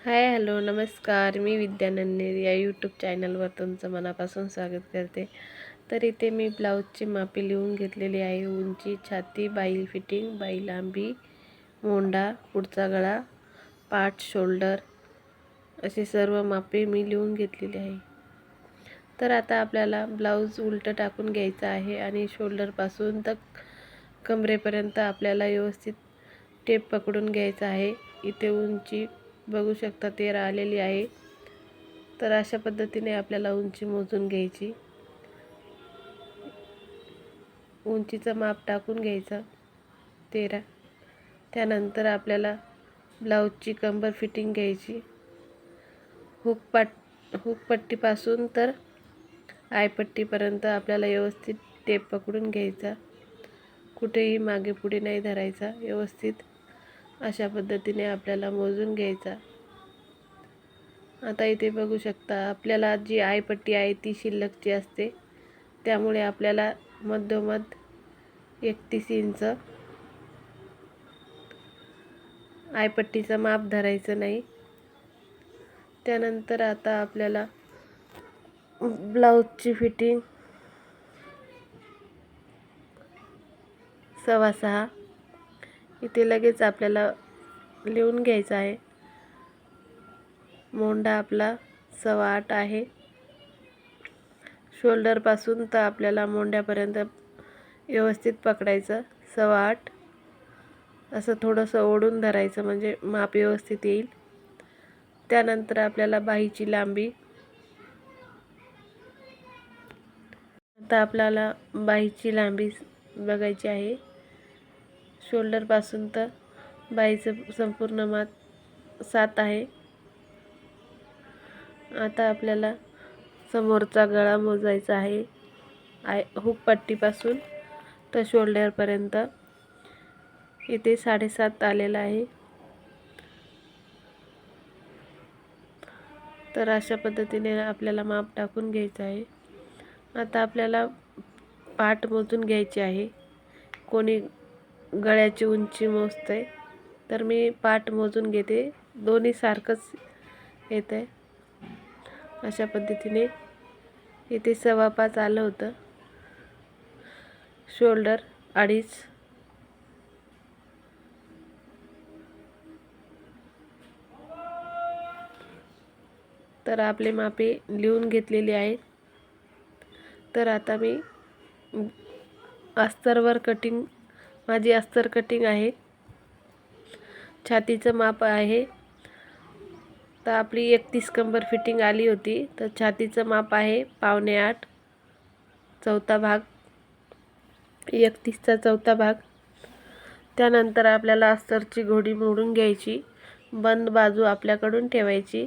Hi hello नमस्कार. मी विद्या या YouTube चॅनलवर तुमचं मनापासून स्वागत करते. तर इथे मी ब्लाऊजची मापे लिहून घेतलेली आहे. उंची छाती बाईल फिटिंग बाई लांबी मोंडा पुढचा गळा पाठ शोल्डर असे सर्व मापे मी लिहून घेतलेली आहे. तर आता आपल्याला ब्लाऊज उलटं टाकून घ्यायचं आहे आणि शोल्डरपासून तर कमरेपर्यंत आपल्याला व्यवस्थित टेप पकडून घ्यायचा आहे. इथे उंची बघू शकता तेरा आलेली आहे. तर अशा पद्धतीने आपल्याला उंची मोजून घ्यायची. उंचीचं माप टाकून घ्यायचं. तेरा. त्यानंतर आपल्याला ब्लाऊजची कंबर फिटिंग घ्यायची. हुक पाट हुकपट्टीपासून तर आयपट्टीपर्यंत आपल्याला व्यवस्थित टेप पकडून घ्यायचा. कुठेही मागे पुढे नाही धरायचा. व्यवस्थित अशा पद्धतीने आपल्याला मोजून घ्यायचा. आता इथे बघू शकता आपल्याला जी आयपट्टी आहे ती शिल्लकची असते. त्यामुळे आपल्याला मधोमध एकतीस इंच आयपट्टीचं माप धरायचं नाही. त्यानंतर आता आपल्याला ब्लाऊजची फिटिंग सव्वा सहा. इथे लगेच आपल्याला लिहून घ्यायचं आहे. मोंडा आपला सव्वा आठ आहे शोल्डरपासून तर आपल्याला मोंड्यापर्यंत व्यवस्थित पकडायचं. सव्वा आठ असं थोडंसं ओढून धरायचं म्हणजे माप व्यवस्थित येईल. त्यानंतर आपल्याला बाहीची लांबी. आता आपल्याला बाहीची लांबी बघायची आहे. शोल्डरपासून तर बाईचं संपूर्ण मात सात आहे. आता आपल्याला समोरचा गळा मोजायचा आहे. आय हुकपट्टीपासून तर शोल्डरपर्यंत. इथे साडेसात आलेला आहे. तर अशा पद्धतीने आपल्याला माप टाकून घ्यायचं आहे. आता आपल्याला पाठ मोजून घ्यायची आहे. कोणी गळ्याची उंची मोजते तर मी पाठ मोजून घेते. दोन्ही सारखंच येतं आहे अशा पद्धतीने इथे सव्वा पाच आलं होतं. शोल्डर अडीच. तर आपले मापे लिहून घेतलेले आहेत. तर आता मी अस्तरवर कटिंग माझी अस्तर कटिंग आहे. छातीचं माप आहे. तर आपली एकतीस कंबर फिटिंग आली होती. तर छातीचं माप आहे पावणे आठ. चौथा भाग. एकतीसचा चौथा भाग. त्यानंतर आपल्याला अस्तरची घोडी मोडून घ्यायची. बंद बाजू आपल्याकडून ठेवायची.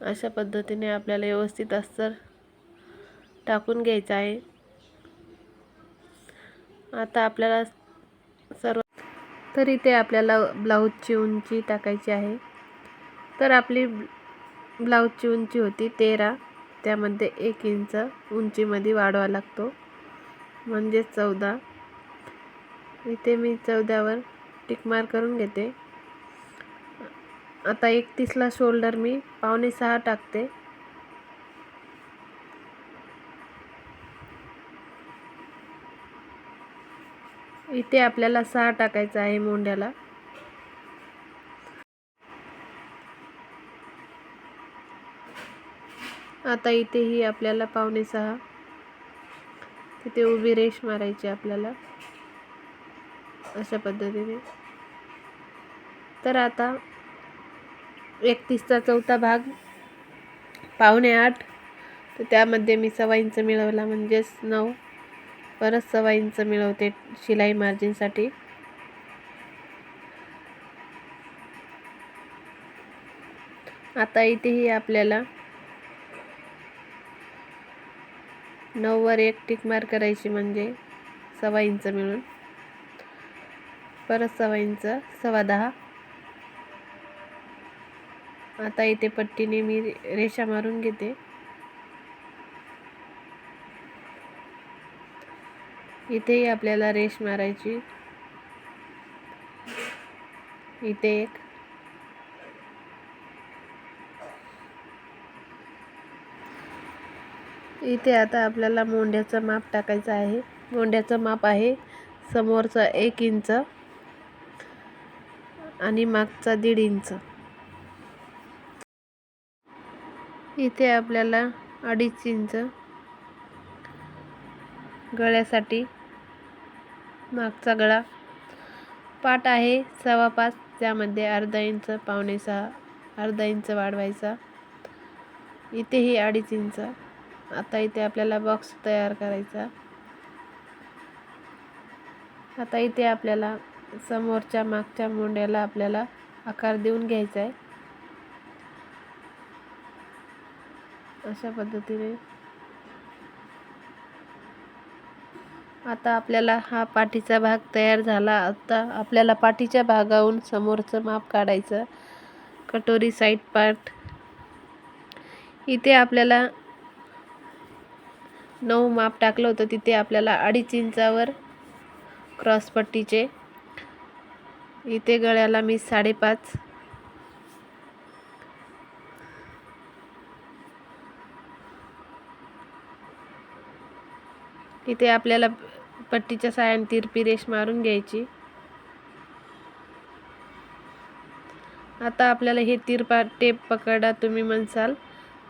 अशा पद्धतीने आपल्याला व्यवस्थित अस्तर टाकून घ्यायचं आहे. आता आपल्याला तर इथे आपल्याला ब्लाऊजची उंची टाकायची आहे. तर आपली ब्लाऊजची उंची होती तेरा. त्यामध्ये एक इंच उंचीमध्ये वाढवा लागतो. म्हणजे चौदा. इथे मी चौदावर टिकमार करून घेते. आता एकतीसला शोल्डर मी पावणे सहा टाकते. इथे आपल्याला सहा टाकायचं आहे मोंड्याला आता इथेही आपल्याला पावणे सहा. तिथे उभी रेष मारायची आपल्याला. अशा पद्धतीने. तर आता एकतीसचा चौथा भाग पावणे आठ. तर त्यामध्ये मी सवाईंचं मिळवला म्हणजेच नऊ. परत सव्वा इंच मिळवते शिलाई मार्जिनसाठी. आता इथेही आपल्याला नऊवर एक टिक मार करायची म्हणजे सव्वा इंच मिळून. परत सव्वा इंच सव्वा दहा. आता इथे पट्टीने मी रेषा मारून घेते. इथेही आपल्याला रेश मारायची. इथे एक. इथे आता आपल्याला मोंड्याचं माप टाकायचं आहे. मोंड्याचं माप आहे समोरचा एक इंच आणि मागचा दीड इंच. इथे आपल्याला अडीच इंच गळ्यासाठी मागचा गळा. पाट आहे सव्वा पाच त्यामध्ये अर्धा इंच पावणे सहा अर्धा इंच वाढवायचा. इथेही अडीच इंच. आता इथे आपल्याला बॉक्स तयार करायचा. आता इथे आपल्याला समोरच्या मागच्या मोंड्याला आपल्याला आकार देऊन घ्यायचा आहे अशा पद्धतीने आता आपल्याला हा पाठीचा भाग तयार झाला. आता आपल्याला पाठीच्या भागाहून समोरचं माप काढायचं. कटोरी साईड पार्ट इथे आपल्याला नऊ माप टाकलं होतं. तिथे आपल्याला अडीच इंचावर क्रॉसपट्टीचे इथे गळ्याला मी साडेपाच. इथे आपल्याला पट्टीच्या साह्याने तिरपी रेष मारून घ्यायची. आता आपल्याला हे तिरपा टेप पकडा तुम्ही म्हणसाल.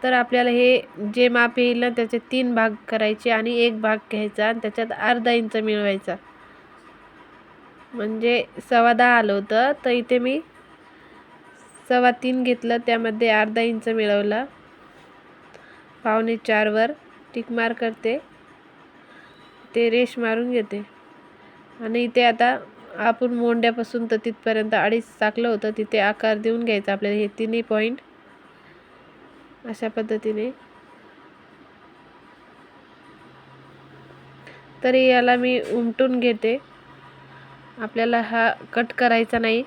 तर आपल्याला हे जे माप येईल ना त्याचे तीन भाग करायचे आणि एक भाग घ्यायचा आणि त्याच्यात अर्धा इंच मिळवायचा. म्हणजे सव्वा दहा आलं होतं तर इथे मी सव्वा तीन घेतलं त्यामध्ये अर्धा इंच मिळवला. पावणे चारवर टिकमार करते. ते रेश मारून घेते. आणि इथे आता आपण मोंड्यापासून तर तिथपर्यंत अडीच टाकलं होतं तिथे आकार देऊन घ्यायचा आपल्याला. हे तिन्ही पॉईंट अशा पद्धतीने. तरी याला मी उमटून घेते. आपल्याला हा कट करायचा नाही.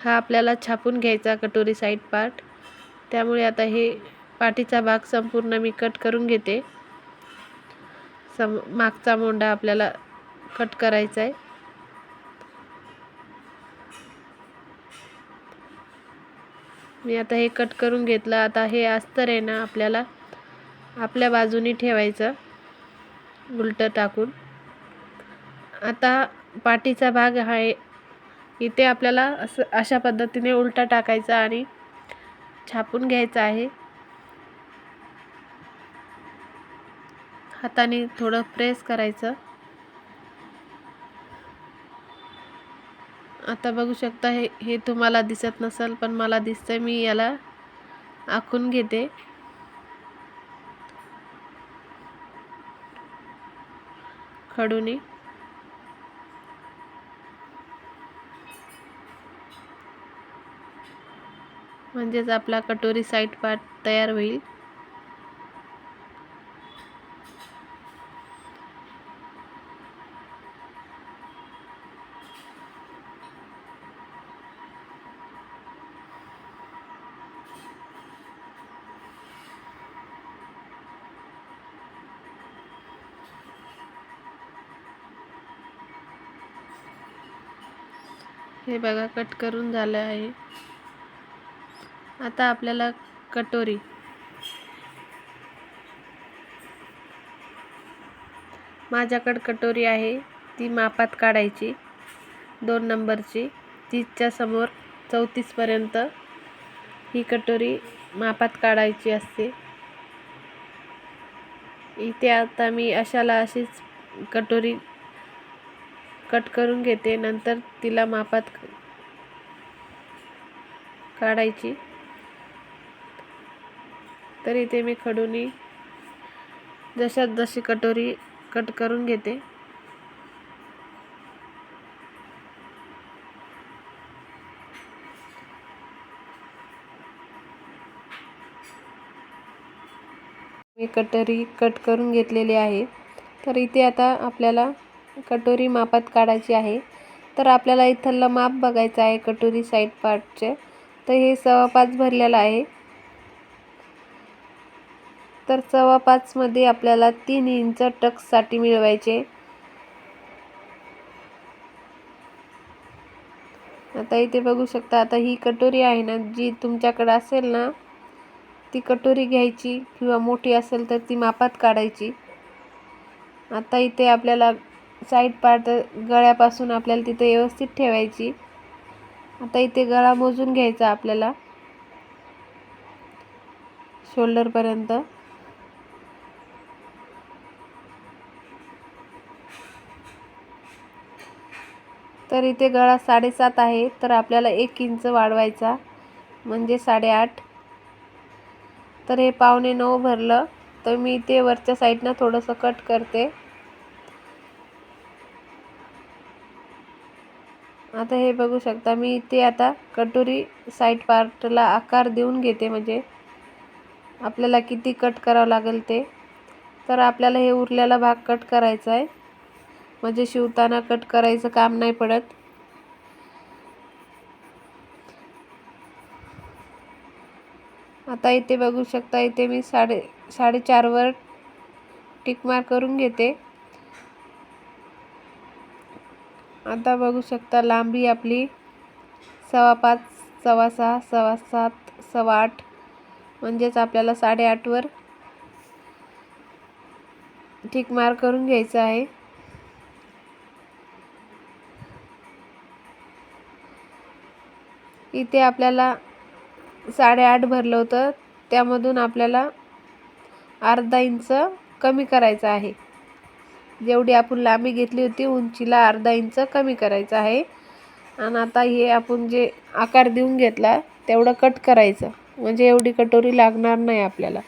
हा आपल्याला छापून घ्यायचा कटोरी साईड पार्ट त्यामुळे आता हे पाठीचा भाग संपूर्ण मी कट करून घेते. सम मागचा मोंडा आपल्याला कट करायचा आहे मी आता हे कट करून घेतलं. आता हे अस्तर आहे ना आपल्याला आपल्या बाजूनी ठेवायचं उलटं टाकून. आता पाठीचा भाग आहे इथे आपल्याला असं अशा पद्धतीने उलटा टाकायचा आणि छापून घ्यायचा आहे. हाताने थोडं प्रेस करायचं. आता बघू शकता हे हे तुम्हाला दिसत नसेल पण मला दिसतंय मी याला आखून घेते. खडूनी. म्हणजेच आपला कटोरी साईड पार्ट तयार होईल. हे बघा कट करून झालं आहे. आता आपल्याला कटोरी. माझ्याकडं कटोरी आहे ती मापात काढायची. दोन नंबरची. तीसच्या समोर चौतीसपर्यंत ही कटोरी मापात काढायची असते. इथे आता मी अशाला अशीच कटोरी कट करून घेते. नंतर तिला मापात काढायची. तर इथे मी खडूनी जशात जशी कटोरी कट करून घेते. मी कटोरी कट करून घेतलेली आहे. तर इथे आता आपल्याला कटोरी मापात काढायची आहे. तर आपल्याला इथलं माप बघायचं आहे कटोरी साईड पार्टचे तर हे सव्वा पाच भरलेलं आहे. तर सव्वा पाचमध्ये आपल्याला तीन इंच टक्ससाठी मिळवायचे. आता इथे बघू शकता आता ही कटोरी आहे ना जी तुमच्याकडे असेल ना ती कटोरी घ्यायची किंवा मोठी असेल तर ती मापात काढायची. आता इथे आपल्याला साईड पार्ट गळ्यापासून आपल्याला तिथे व्यवस्थित ठेवायची. आता इथे गळा मोजून घ्यायचा आपल्याला. शोल्डरपर्यंत तर इथे गळा साडेसात आहे तर आपल्याला एक इंच वाढवायचा म्हणजे साडेआठ. तर हे पावणे नऊ भरलं तर मी इथे वरच्या साईडनं थोडंसं कट करते. आता हे बघू शकता मी इथे आता कटोरी साईड पार्टला आकार देऊन घेते. म्हणजे आपल्याला किती कट करावं लागेल ते. तर आपल्याला हे उरलेला भाग कट करायचा आहे. म्हणजे शिवताना कट करायचं काम नाही पडत. आता इथे बघू शकता इथे मी साडे साडेचारवर टिकमार करून घेते. आता बघू शकता लांबी आपली सव्वा पाच सव्वा सहा सव्वा सात सव्वा आठ म्हणजेच आपल्याला साडेआठवर ठीक मार्क करून घ्यायचं आहे. इथे आपल्याला साडेआठ भरलं होतं त्यामधून आपल्याला अर्धा इंच कमी करायचं आहे. जेवढी आपण लांबी घेतली होती उंचीला अर्धा इंच कमी करायचं आहे. आणि आता हे आपण जे आकार देऊन घेतला तेवढं कट करायचं. म्हणजे एवढी कटोरी लागणार नाही आपल्याला.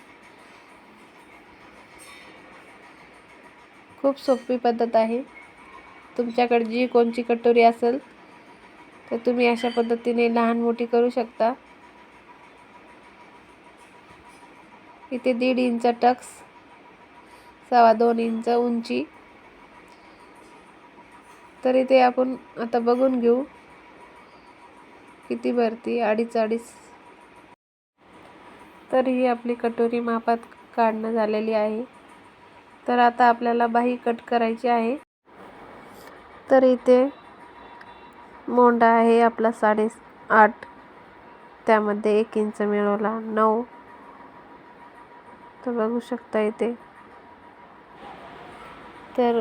खूप सोपी पद्धत आहे. तुमच्याकडे जी कोणची कटोरी असेल तर तुम्ही अशा पद्धतीने लहान मोठी करू शकता. इथे दीड इंच टक्स सव्वा दोन इंच उंची तर इथे आपण आता बघून घेऊ. किती भरती? अडीच अडीच तर ही आपली कटोरी मापात काढणं झालेली आहे. तर आता आपल्याला बाही कट करायची आहे. तर इथे मोंडा आहे आपला साडे आठ त्यामध्ये एक इंच मिळवला नऊ. तर बघू शकता इथे. तर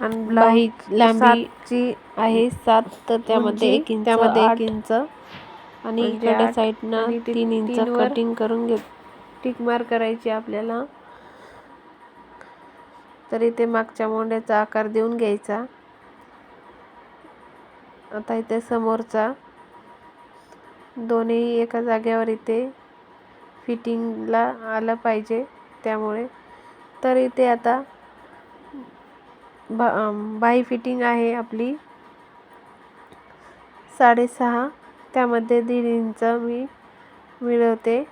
बाही लांबीची आहे. सात तर त्यामध्ये एक इंच त्यामध्ये एक इंच. आणि इकडे साईडनं तीन इंच कटिंग करून घेत. टिक मार करायची आपल्याला. तर इथे मागच्या मोंड्याचा आकार देऊन घ्यायचा. आता इथे समोरचा. दोन्ही एका जागेवर इथे फिटिंगला आलं पाहिजे त्यामुळे. तर इथे आता बा बाही फिटिंग आहे आपली. साडेसहा त्यामध्ये दीड इंच मी मिळवते.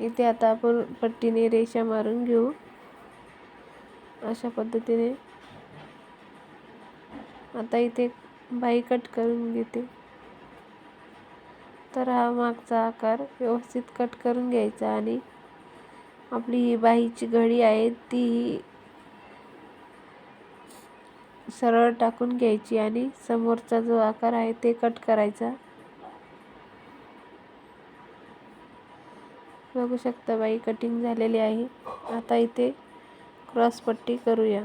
इथे आता आपण पट्टीने रेषा मारून घेऊ. अशा पद्धतीने. आता इथे बाई कट करून घेते. तर हा मागचा आकार व्यवस्थित कट करून घ्यायचा आणि आपली बाईची बाहीची घडी आहे ती सरळ टाकून घ्यायची आणि समोरचा जो आकार आहे ते कट करायचा. बघू शकता बाई कटिंग झालेली आहे. आता इथे क्रॉस पट्टी करूया.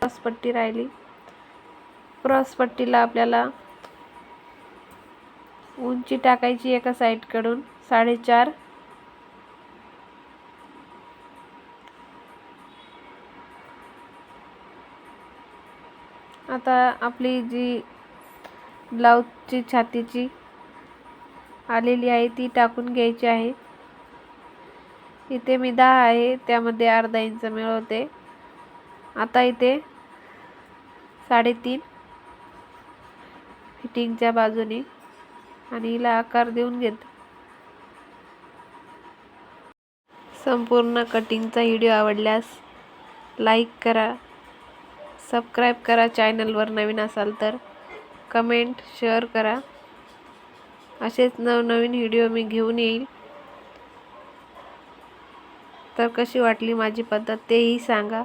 क्रॉस पट्टी राहिली. क्रॉस पट्टीला आपल्याला उंची टाकायची एका साईडकडून साडेचार आता आपली जी ब्लाऊजची छातीची आलेली आहे ती टाकून घ्यायची आहे. इथे मी दहा आहे त्यामध्ये अर्धा इंच मिळवते. आता इथे साडेतीन फिटिंगच्या बाजूने आणि हिला आकार देऊन घेत. संपूर्ण कटिंगचा व्हिडिओ आवडल्यास लाईक करा. सबस्क्राईब करा चॅनलवर नवीन असाल तर. कमेंट शेअर करा. असेच नवनवीन व्हिडिओ मी घेऊन येईल. तर कशी वाटली माझी पद्धत तेही सांगा.